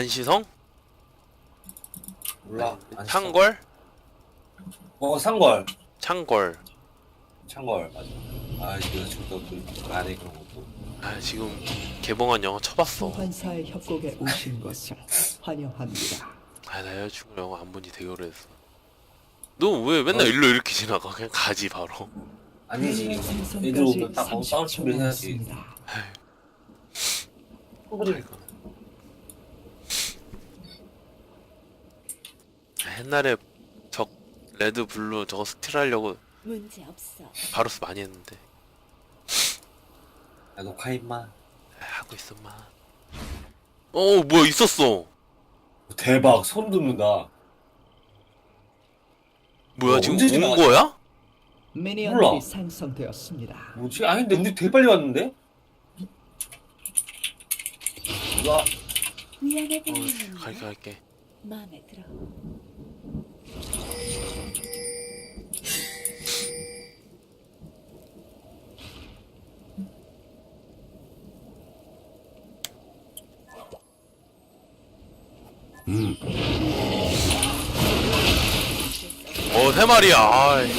안시성? 몰라. 안 창걸? 써. 어 상걸. 창걸. 창걸 맞아. 아 이거 지금 또 안해 그런 것도. 아 지금 개봉한 영화 쳐봤어. 소환사의 협곡에 오신 것을 환영합니다. 아나 여자친구 영화 안 본지 되게 오래됐어. 너 왜 맨날 어. 일로 이렇게 지나가? 그냥 가지 바로. 아니지. 애들 생선까지 오면 싸울 30초 준비 해야지. 남았습니다. 아, 옛날에 적 레드 블루 저거 스틸 하려고 문제 없어. 바로스 많이 했는데 야 녹화 임마. 아, 하고 있었마. 어 뭐야 있었어. 대박 소름 돋는다. 뭐야 어, 지금 언제 온 지나갔지? 거야? 미니언들이 몰라. 생성되었습니다. 뭐지? 아니 근데 우리 되게 빨리 왔는데? 와 미안해 어, 보이는 갈게 갈게. 마음에 들어. 어 세 마리야. 아이.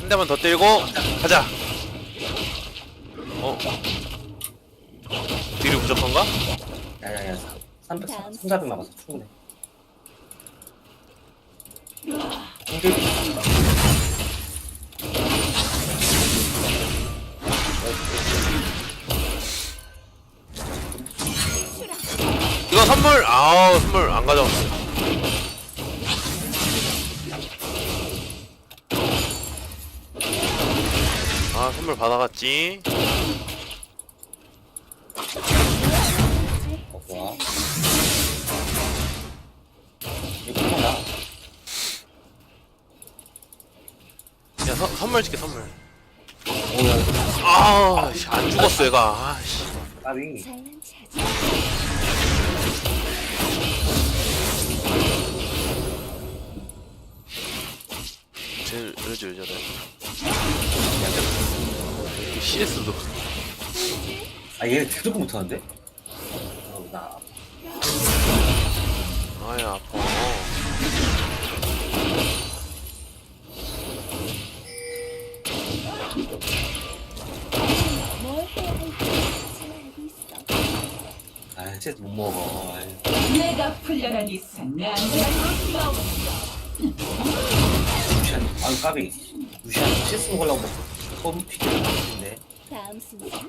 한 대만 더 때리고 가자. 어? 딜이 부족한가? 야야야 300 다음 3 400 남았어 충분해. 이거 선물 아우 선물 안 가져왔어. 아 선물 받아갔지. 야 선, 선물 줄게 선물. 오야 아안 죽었어 얘가. 아씨. 지. 쟤 이러지 왜 저래? CS도 아얘 대도 못하는데? 어, 나 아야 아파. 뭘 해야 할지 잘 알고 있어. 아, 진짜 못 먹어. 아이, 내가 풀려난 이상 내 안전할 수가 없어. 무시한, 아, 까비. 무시한 실수 먹으려고 처음 튀겼는데. 다음 순서.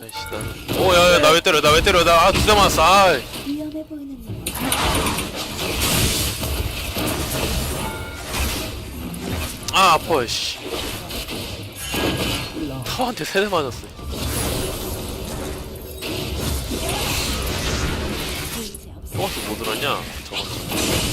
아이씨 나는. 오야야 나 왜 때려 나 왜 때려 나두대 맞았어. 아이. 위험해 보이는 놈. 아 아파 씨. 타워한테 세대 맞았어. 토마스 뭐 들었냐? 저거.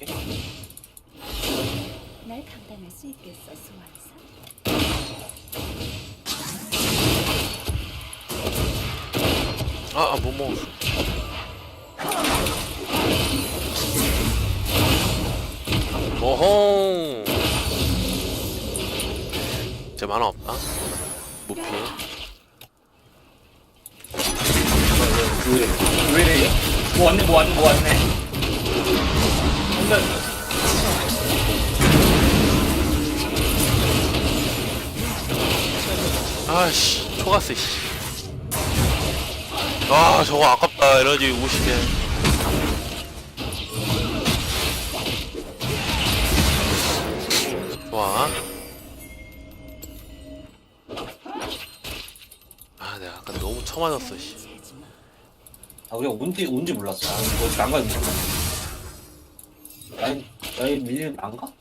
올게. 날 감당할 수 있겠어, 소환사. 아, 아, 못 먹었어. 오호. 쟤 만화 없나? 못 피해. 왜 이래? 왜 이래? 뭐 왔네, 뭐 왔네, 뭐 왔네. 근데, 아씨, 초가스, 씨. 아, 저거 아깝다. 에너지 50에. 좋아. 아, 내가 아까 너무 처맞았어, 씨. 아 우리가 온지 온지 몰랐어. 아, 이거 안가 라인 라인 밀리는 안 가?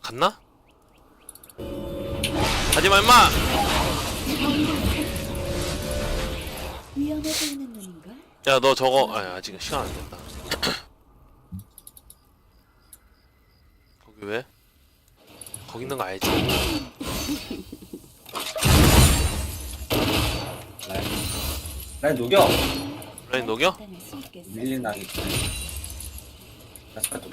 갔나? 가지마 임마! 위험해 보이는 눈인가? 야 너 저거 아 아직 시간 안 됐다 거기 왜? 거기 있는 거 알지? 라인 녹여. 라인 녹여? 있겠어. 밀린 나기. 나 스카트.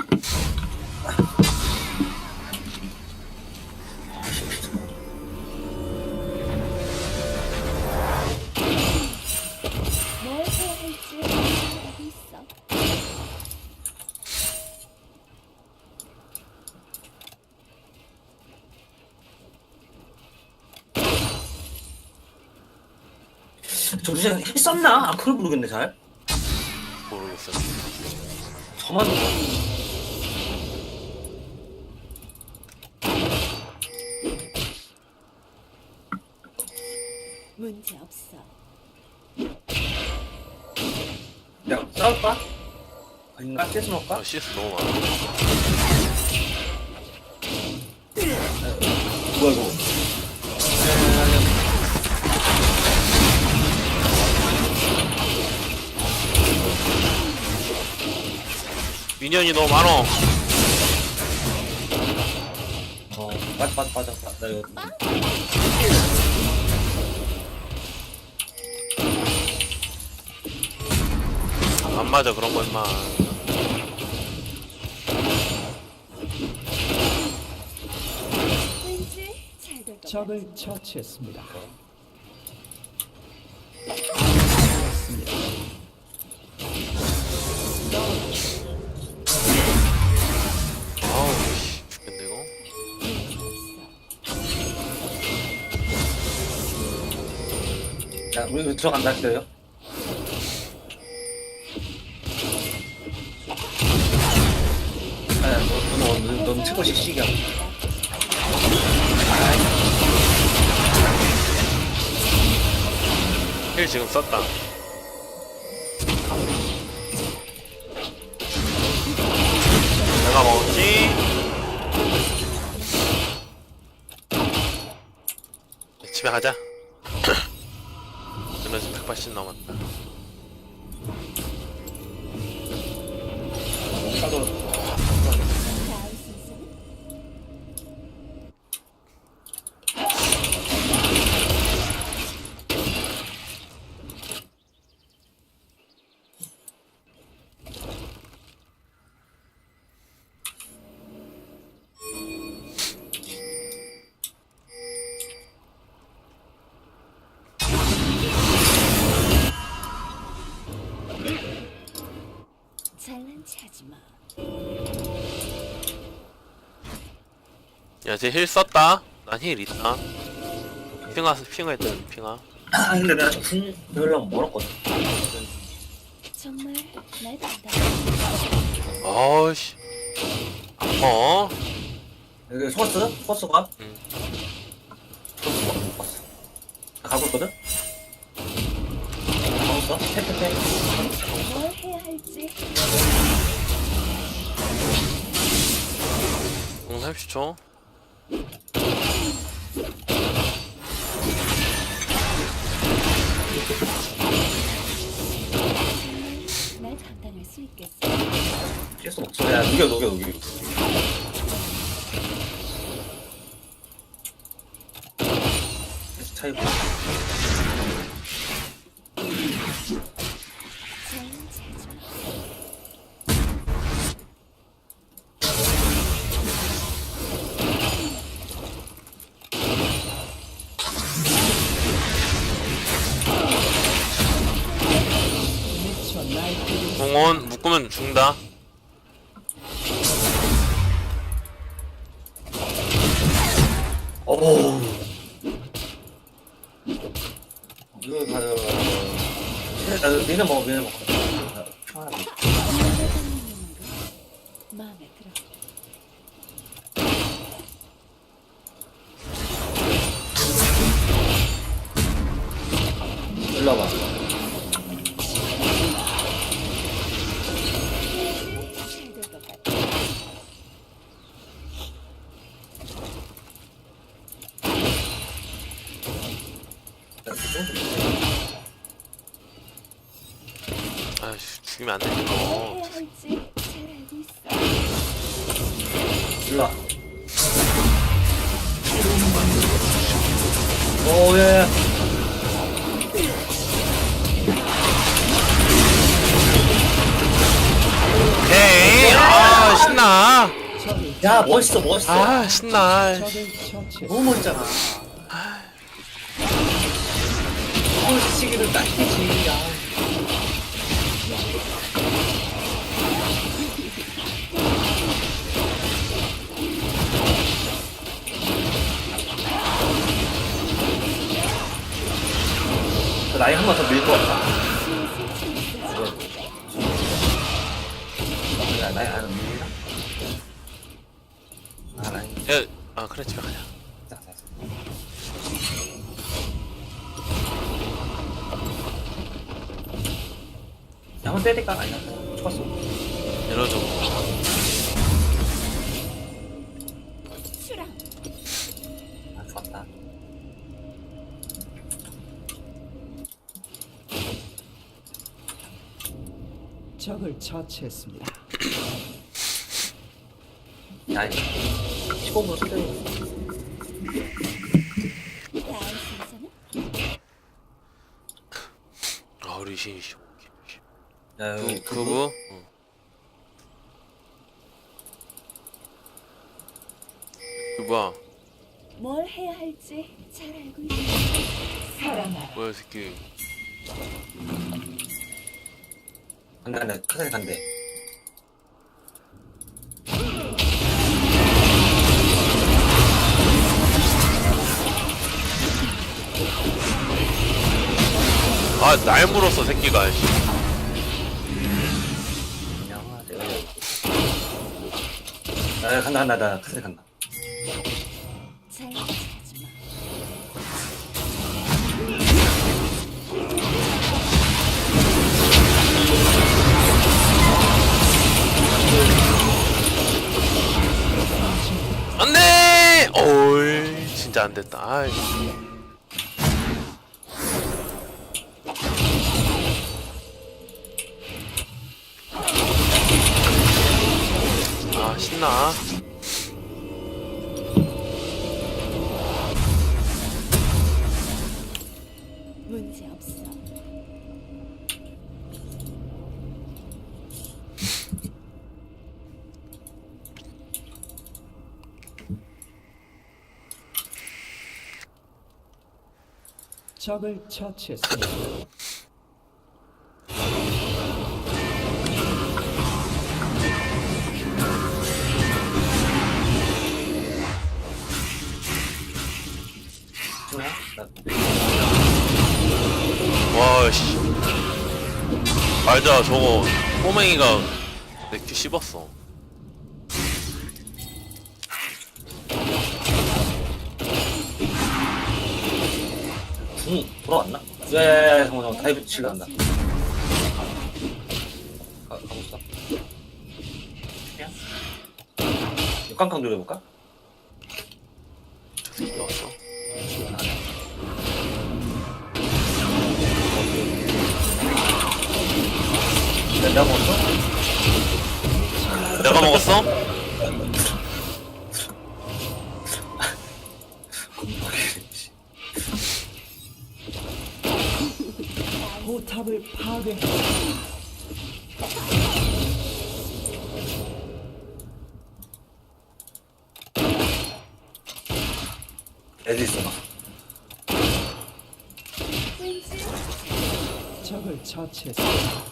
저 루시안 했었나? 아 그걸 모르겠네 잘. 모르겠어 저만 문제 없어. 야 싸울까? 아닌가? 세스 먹을까? 아 CS 너무 많아 뭐야 이거? 미니언이 너무 많어. 어 맞아 맞아 맞아. 나 이거 안 맞아 그런 거 임마. 왠지 잘될 것 같아. 적을 처치했습니다. 우리 이거 들어간다 기다려. 아야 너 너너 넌 최고 식식이야. 힐 지금 썼다 내가 먹었지 집에 가자 그러면서 180 남았다 야쟤 힐 썼다 난 힐 있다 핑하 핑하 했더니 핑하 아 근데 내가 궁 배우려면 멀었거든. 정말 날 받아. 어우씨 어? 여기 소스 소스가. 응. 소스가 못 봤어. 나 가고 있거든. 가고 있어. 뭘 해야 할지 공 30초 계속 없어. 야 녹여 녹여 녹여. 계속 차이 공원 묶으면 죽는다 오. 이거 가요. 나 니는 먹어, 니는 먹어. 마음에 들어. 일로 와봐. 오, 예, 예. 오케이 아 신나 야, 멋있어, 멋있어. 아 신나. 너무 멋있잖아. 홀시기를 딱 끼지. 야. 그 나이 한번 더 밀고 왔다. 야, 나이 안 밀리나? 아, 나이. 야, 아 그래 집에 가자 자, 자, 자. 한번 때릴까? 아니야. 죽었어. 수랑 아, 좋았다. 적을 처치했습니다. 야, 15분 쓰레기. 다음 순서는 아 우리 신이시 야, 그, 여기 응. 그 뭐야 뭘 해야 할지 잘 알고 있어. 사랑아 뭐야 이 새끼 간다, 간다. 카사리 간대. 아날 물었어 새끼가 씨. 안녕하세요. 야, 간다, 간다, 나 카사리 간다. 잘 어이 진짜 안 됐다. 아이. 아 신나 적을 처치했습니다. 와씨 알자 저거 꼬맹이가 내큐 씹었어 궁 돌아왔나? 야야야 잠깐만 잠깐만 다이브 치러 간다 가, 그냥 이거 깡깡 노려볼까? 저 새끼 왔어 내가 먹었어? 내가 먹었어? 파괴. 애들 있어 봐 적을 처치했습니다.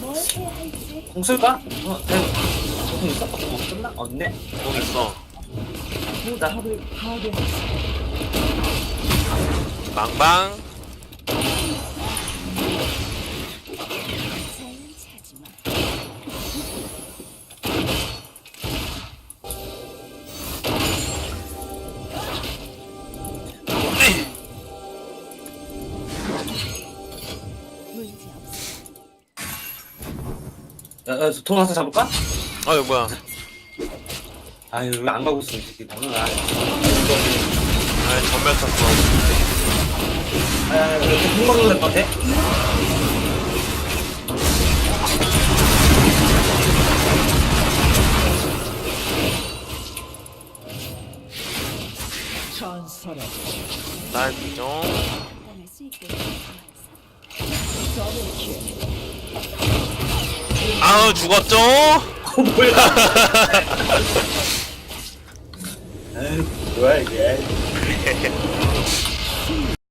뭘 해야 할지 공 쓸까? 어, 다이브 공 있어? 공 끝나? 없네? 공 있어 어, 나 하도 하도 망방 야, 야, 돌아서 잡을까? 아 이거 뭐야 아, 이거 왜안 가고 있어, 이 새끼. 방금 아, 아 전멸 탔어 아, 이렇게 통과도 될것 같아? 전설의 날 비정 판단할 수 있게 더블 킬 아우 죽었죠? 어, 뭐야? 에이, 뭐야, 이게.